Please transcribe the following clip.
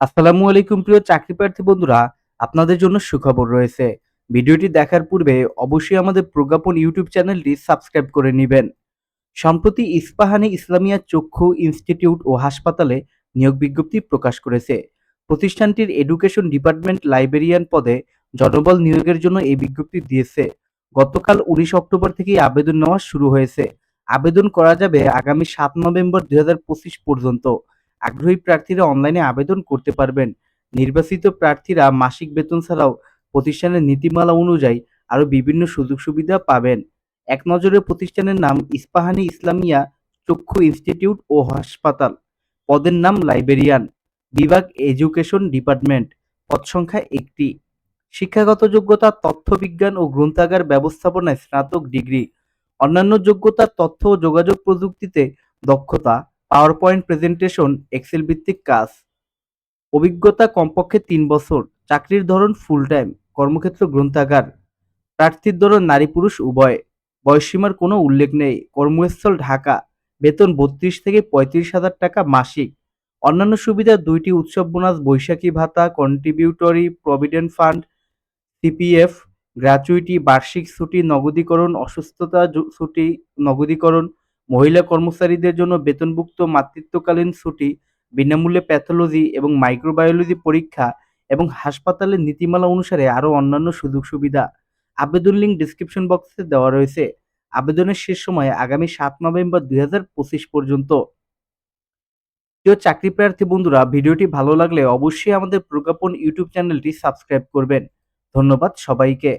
আসসালামু আলাইকুম প্রিয় চাকরি প্রার্থী বন্ধুরা, আপনাদের জন্য সুখবর রয়েছে। ভিডিওটি দেখার পূর্বে অবশ্যই আমাদের প্রজ্ঞাপন ইউটিউব চ্যানেলটি সাবস্ক্রাইব করে নেবেন। সম্প্রতি ইস্পাহানি ইসলামিয়া চক্ষু ইনস্টিটিউট ও হাসপাতালে নিয়োগ বিজ্ঞপ্তি প্রকাশ করেছে। প্রতিষ্ঠানটির এডুকেশন ডিপার্টমেন্ট লাইব্রেরিয়ান পদে জনবল নিয়োগের জন্য এই বিজ্ঞপ্তি দিয়েছে। গতকাল উনিশ অক্টোবর থেকেই আবেদন নেওয়া শুরু হয়েছে। আবেদন করা যাবে আগামী সাত নভেম্বর দুই হাজার পঁচিশ পর্যন্ত। আগ্রহী প্রার্থীরা অনলাইনে আবেদন করতে পারবেন। নির্বাচিত প্রার্থীরা মাসিক বেতন ছাড়াও প্রতিষ্ঠানের নীতিমালা অনুযায়ী আরও বিভিন্ন সুযোগ সুবিধা পাবেন। এক নজরে প্রতিষ্ঠানের নাম ইস্পাহানি ইসলামিয়া চক্ষু ইনস্টিটিউট ও হাসপাতাল। পদের নাম লাইব্রেরিয়ান বিভাগ এডুকেশন ডিপার্টমেন্ট। পদ সংখ্যা একটি। শিক্ষাগত যোগ্যতা তথ্যবিজ্ঞান ও গ্রন্থাগার ব্যবস্থাপনায় স্নাতক ডিগ্রি। অন্যান্য যোগ্যতা, তথ্য ও যোগাযোগ প্রযুক্তিতে দক্ষতা। পাওয়ার পয়েন্ট প্রেজেন্টেশন এক্সেল ভিত্তিক কাজ। অভিজ্ঞতা কমপক্ষে তিন বছর। চাকরির ধরন ফুল টাইম কর্মক্ষেত্র গ্রন্থাগার। প্রার্থীর ধরন নারী পুরুষ উভয়। বয়সসীমার কোনো উল্লেখ নেই। কর্মস্থল ঢাকা। বেতন বত্রিশ থেকে পঁয়ত্রিশ হাজার টাকা মাসিক। অন্যান্য সুবিধা দুইটি, উৎসব বোনাস, বৈশাখী ভাতা contributory provident fund CPF gratuity বার্ষিক ছুটি, নগদীকরণ, অসুস্থতা ছুটি, নগদীকরণ মহিলা কর্মচারীদের জন্য বেতনভুক্ত মাতৃত্বকালীন ছুটি, বিনামূল্যে প্যাথোলজি এবং মাইক্রোবায়োলজি পরীক্ষা এবং হাসপাতালের নীতিমালা অনুসারে আরও অন্যান্য সুযোগ সুবিধা আবেদন লিঙ্ক ডিসক্রিপশন বক্সে দেওয়া রয়েছে। আবেদনের শেষ সময় আগামী সাত নভেম্বর দুই হাজার পঁচিশ পর্যন্ত। প্রিয় চাকরি প্রার্থী বন্ধুরা, ভিডিওটি ভালো লাগলে অবশ্যই আমাদের প্রজ্ঞাপন ইউটিউব চ্যানেলটি সাবস্ক্রাইব করবেন। ধন্যবাদ সবাইকে।